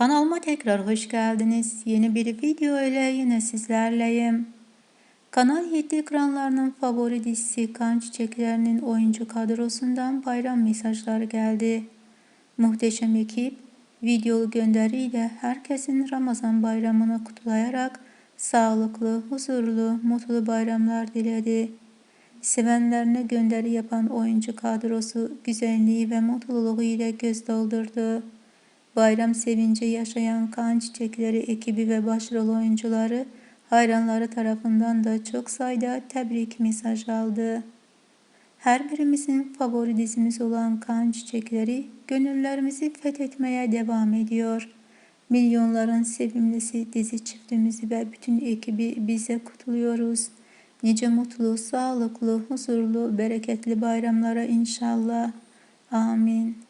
Kanalıma tekrar hoş geldiniz. Yeni bir video ile yine sizlerleyim. Kanal 7 ekranlarının favori dizisi Kan Çiçeklerinin oyuncu kadrosundan bayram mesajları geldi. Muhteşem ekip videolu gönderiyle herkesin Ramazan bayramını kutlayarak sağlıklı, huzurlu, mutlu bayramlar diledi. Sevenlerine gönderi yapan oyuncu kadrosu güzelliği ve mutluluğu ile göz doldurdu. Bayram sevinci yaşayan kan çiçekleri ekibi ve başrol oyuncuları hayranları tarafından da çok sayıda tebrik mesaj aldı. Her birimizin favori dizimiz olan Kan Çiçekleri gönüllerimizi fethetmeye devam ediyor. Milyonların sevimlisi dizi çiftimizi ve bütün ekibi bize kutluyoruz. Nice mutlu, sağlıklı, huzurlu, bereketli bayramlara inşallah. Amin.